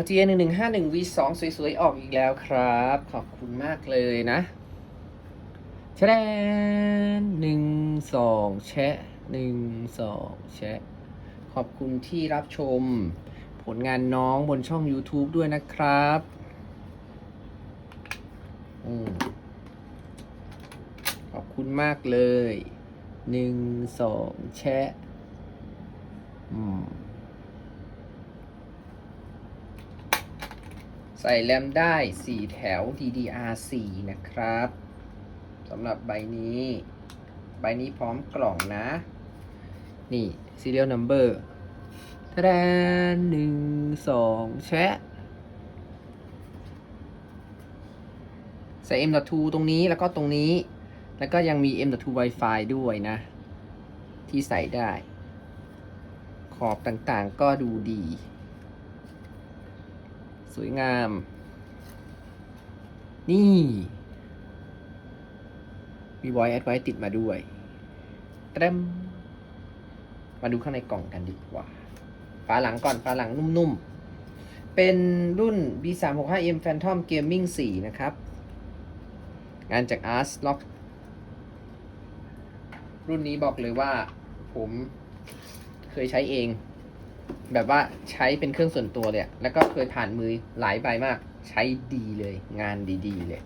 LGA 1 1 5 1 V 2สวยๆ ออกอีกแล้วครับ ขอบคุณมากเลยนะแชะแดนหนึ่งสองแชะหนึ่งสองแชะ ขอบคุณที่รับชม ผลงานน้องบนช่อง YouTube ด้วยนะครับอขอบคุณมากเลยหนึ่งสองแชะ อืม ใส่แรมได้ 4 แถว DDR4 นะครับสำหรับใบนี้ ใบนี้พร้อมกล่องนะ นี่ serial number ทะแดนหนึ่งสองแชะใส่ M.2 ตรงนี้แล้วก็ตรงนี้ แล้วก็ยังมี M.2 Wi-Fi ด้วยนะ ที่ใส่ได้ ขอบต่างๆก็ดูดี สวยงาม นี่มี voice add ไว้ติดมาด้วยเต็มมาดูข้างในกล่องกันดีกว่าฝาหลังก่อนฝาหลังนุ่มๆ เป็นรุ่น B365M Phantom Gaming 4 นะครับ งานจาก Ars Lock รุ่นนี้บอกเลยว่าผมเคยใช้เอง แบบว่าใช้เป็นเครื่องส่วนตัวเลยแล้วก็เคยผ่านมือหลายใบมาก ใช้ดีเลย งานดีๆเลย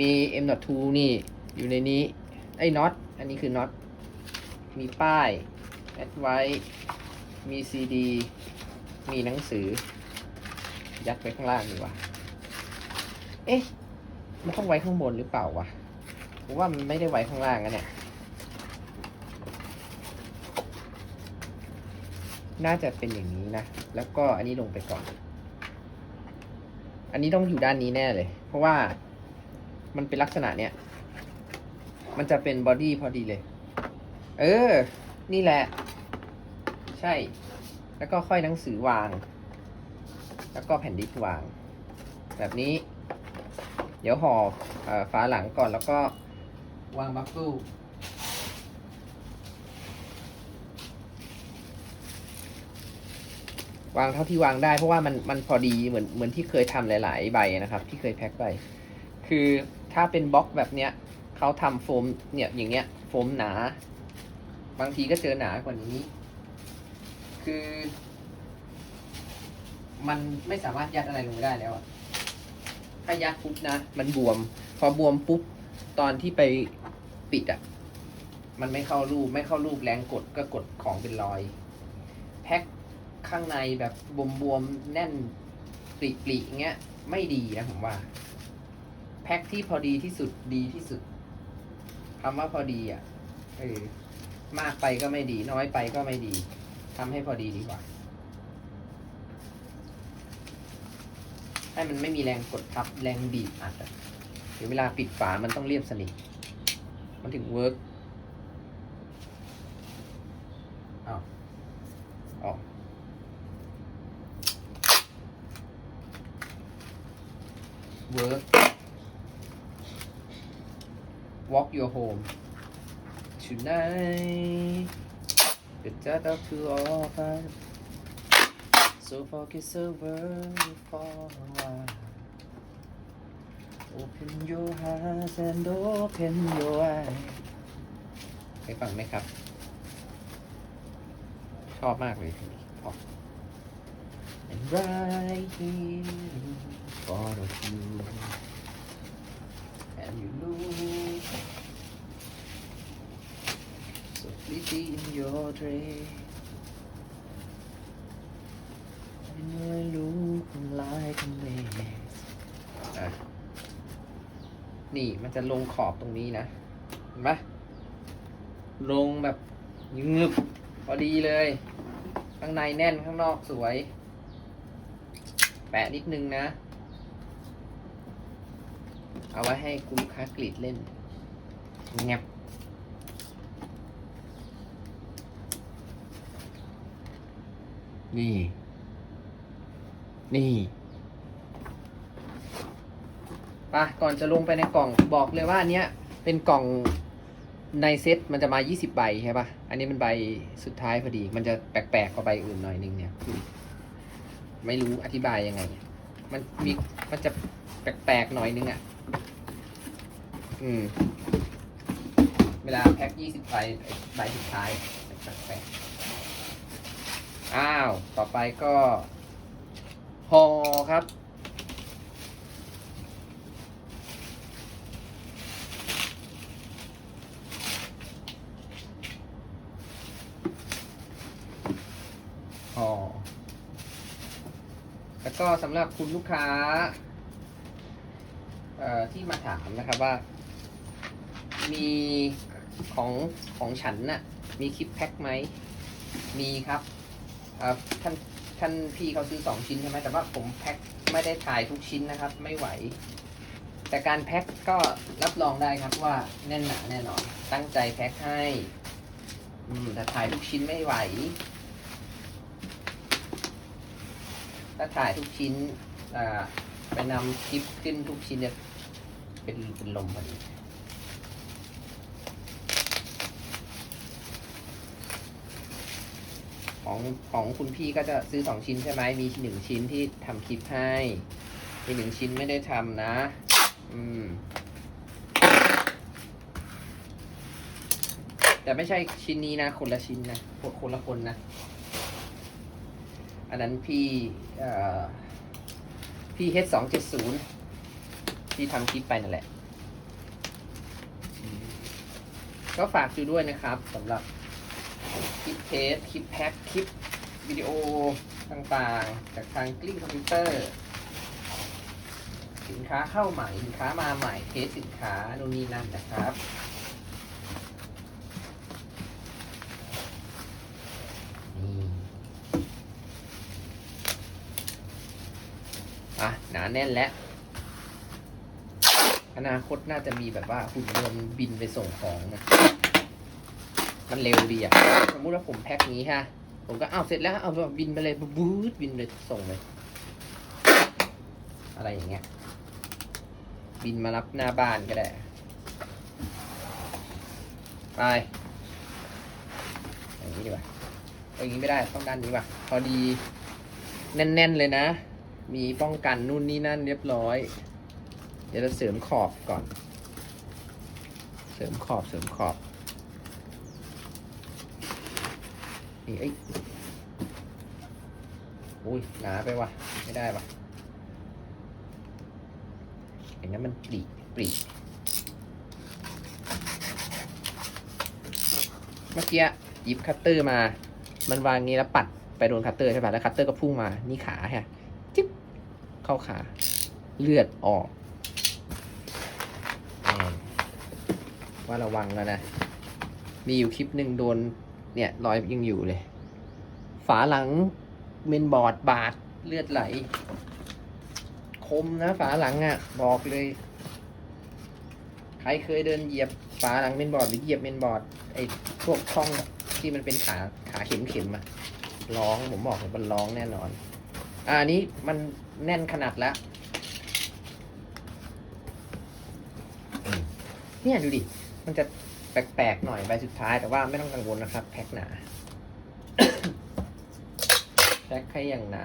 มี M.2 นี่ อยู่ในนี้ ไอ้น็อต อันนี้คือน็อต มีป้ายแอดไว้ มีซีดี มีหนังสือ ยัดไว้ข้างล่างดีกว่า เอ๊ะ มันต้องไว้ข้างบนหรือเปล่าวะผมว่ามันไม่ได้ไว้ข้างล่างนะเนี่ย น่าจะเป็นอย่างนี้นะ แล้วก็อันนี้ลงไปก่อน อันนี้ต้องอยู่ด้านนี้แน่เลย เพราะว่ามันเป็นลักษณะเนี้ย มันจะเป็นบอดี้พอดีเลย เออ นี่แหละ ใช่ แล้วก็ค่อยหนังสือวาง แล้วก็แผ่นดิสก์วาง แบบนี้ เดี๋ยวห่อเอ่อฝาหลังก่อนแล้วก็วางบัฟเฟิล วางเท่าที่วางได้ เพราะว่ามันมันพอดีเหมือนเหมือนที่เคยทำหลาย ๆ ใบนะครับ ที่เคยแพ็คไปคือถ้าเป็นบล็อกแบบเนี้ยเขาทำโฟมเนี่ยอย่างเงี้ยโฟมหนา บางทีก็เจอหนากว่านี้ คือ มันไม่สามารถยัดอะไรลงได้แล้วอะถ้ายัดปุ๊บนะ มันบวม พอบวมปุ๊บตอนที่ไปปิดอะมันไม่เข้ารูปไม่เข้ารูปแรงกดก็กดของเป็นรอย ข้างในแบบบวมๆแน่นปริๆอย่างเงี้ย ไม่ดีนะผมว่า แพ็คที่พอดีที่สุดดีที่สุดคำว่าพอดีอะเออมากไปก็ไม่ดี น้อยไปก็ไม่ดีทำให้พอดีดีกว่า ให้มันไม่มีแรงกดทับแรงบีบอัดอะเดี๋ยวเวลาปิดฝามันต้องเรียบสนิทมันถึงเวิร์กอ้าวออก work walk your home tonight the thought of two of us so focus over for a while open your eyes and open your eyes ไปฟังไหมครับ ชอบมากเลยพลงนี้เพราะ And right here in front of you And you look So pretty in your dress And you look like a mess อะนี่มันจะลงขอบตรงนี้นะ เห็นไหมลงแบบงึบพอดีเลย ข้างในแน่นข้างนอกสวย แปะนิดนึงนะ เอาไว้ให้คุณค้ากรีดเล่นแงบนี่ นี่ปะก่อนจะลงไปในกล่องบอกเลยว่าอันเนี้ยเป็นกล่องในเซ็ตมันจะมา 20 ใบใช่ปะอันนี้เป็นใบสุดท้ายพอดี มันจะแปลกๆกว่าใบอื่นหน่อยนึงเนี่ย ไม่รู้อธิบายยังไง มันมี มันจะแปลกๆหน่อยนึงอะ อืม เวลาแพ็คยี่สิบใบใบสุดท้ายแปลกๆอ้าว ต่อไปก็ห่อครับ ห่อ แล้วก็สำหรับคุณลูกค้าที่มาถามนะครับว่า มีของของฉันน่ะมีคลิปแพ็คไหม มีครับท่านท่านพี่เขาซื้อสองชิ้นใช่ไหมแต่ว่าผมแพ็คไม่ได้ถ่ายทุกชิ้นนะครับ ไม่ไหว แต่การแพ็คก็รับรองได้ครับว่าแน่นหนาแน่นอน ตั้งใจแพ็คให้อืมแต่ถ่ายทุกชิ้นไม่ไหว ถ้าถ่ายทุกชิ้นอ่าไปนำคลิปขึ้นทุกชิ้นเนี่ยเป็นเป็นลมพอดี ของของคุณพี่ก็จะซื้อสองชิ้นใช่ไหมมีหนึ่งชิ้นที่ทำคลิปให้มีหนึ่งชิ้นไม่ได้ทำนะ อืม แต่ไม่ใช่ชิ้นนี้นะ คนละชิ้นนะคนละคนนะ อันนั้นพี่เอ่อพี่เฮดสองเจ็ดศูนย์ที่ทำคลิปไปนั่นแหละ ก็ฝากดูด้วยนะครับสำหรับ คลิปเทสคลิปแพ็คคลิปวิดีโอต่างๆ จากทางกลิ้งคอมพิวเตอร์ สินค้าเข้าใหม่สินค้ามาใหม่เทสสินค้านู่นนี่นั่นนะครับนี่อะหนาแน่นแล้วอนาคตน่าจะมีแบบว่าหุ่นยนต์บินไปส่งของนะ มันเร็วดีอะ สมมุติว่าผมแพ็คนี้ฮะ ผมก็เอาเสร็จแล้วเอาบินไปเลยบู๊ดบินเลยส่งเลย อะไรอย่างเงี้ย บินมารับหน้าบ้านก็ได้ ไป อย่างนี้ดีกว่าอาอย่างนี้ไม่ได้ต้องด้านนี้ว่ะ พอดี แน่น ๆ เลยนะ มีป้องกันนู่นนี่นั่นเรียบร้อย เดี๋ยวเราเสริมขอบก่อน เสริมขอบเสริมขอบ นี่เอ้อุ้ยหนาไปว่ะ ไม่ได้ว่ะอย่างนั้นมันปรีปรีเมื่อกี้หยิบคัตเตอร์มา มันวางงี้แล้วปัดไปโดนคัตเตอร์ใช่ป่ะแล้วคัตเตอร์ก็พุ่งมา นี่ขาฮะจิ๊บเข้าขาเลือดออกว่าระวังแล้วนะ มีอยู่คลิปหนึ่งโดน เนี่ยรอยยังอยู่เลย ฝาหลังเมนบอร์ดบาดเลือดไหล คมนะฝาหลังอะ่ะ บอกเลย ใครเคยเดินเหยียบฝาหลังเมนบอร์ดหรือเหยียบเมนบอร์ดไอ้พวกช่องที่มันเป็นขาขาเข็มเข็มๆอะร้องผมบอกเลยมันร้องแน่นอน อ่าอันนี้มันแน่นขนาดละเนี่ยดูดิ มันจะ แปลกๆหน่อยใบสุดท้ายแต่ว่าไม่ต้องกังวลนะครับ แพ็คหนาแพ็คแค่อย่างหนา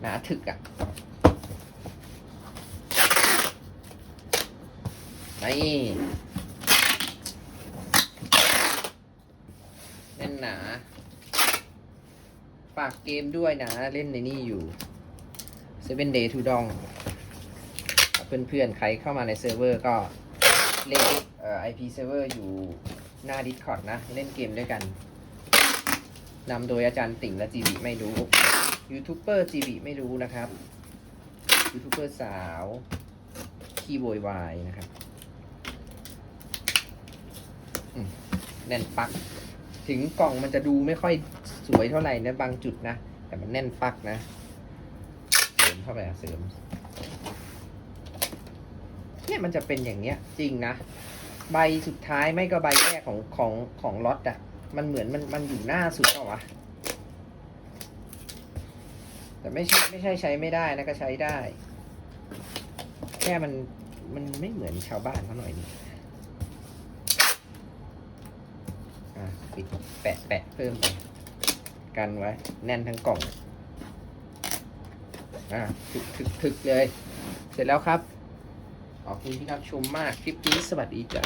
หนาถึกอะ่ะนี่แน่นหนาฝากเกมด้วยนะ เล่นในนี่อยู่ Seven Day to Dong เพื่อนๆ ใครเข้ามาในเซิร์ฟเวอร์ก็ เล่นเอ่อ IP เซิร์ฟเวอร์อยู่หน้า Discord นะ เล่นเกมด้วยกันนำโดยอาจารย์ติ่งและจีบีไม่รู้ ยูทูบเบอร์จีบีไม่รู้นะครับ ยูทูบเบอร์สาวขี้โวยวายนะครับแน่นปัก ถึงกล่องมันจะดูไม่ค่อยสวยเท่าไหร่นะบางจุดนะ แต่มันแน่นปักนะ เสริมเข้าไปเสริม มันจะเป็นอย่างเนี้ย จริงนะ ใบสุดท้ายไม่ก็ใบแรกของของของล็อตอะมันเหมือนมันมันอยู่หน้าสุดเปล่าวะแต่ไม่ใช่ไม่ใช่ใช้ไม่ได้นะก็ใช้ได้ แค่มันมันไม่เหมือนชาวบ้านเขาหน่อยนี่อะปิดแปะแปะเพิ่มไปกันไว้ แน่นทั้งกล่องอะถึกถึกถึกเลย เสร็จแล้วครับ อบคุณที่รับชมมาก คลิปนี้สวัสดีจ้า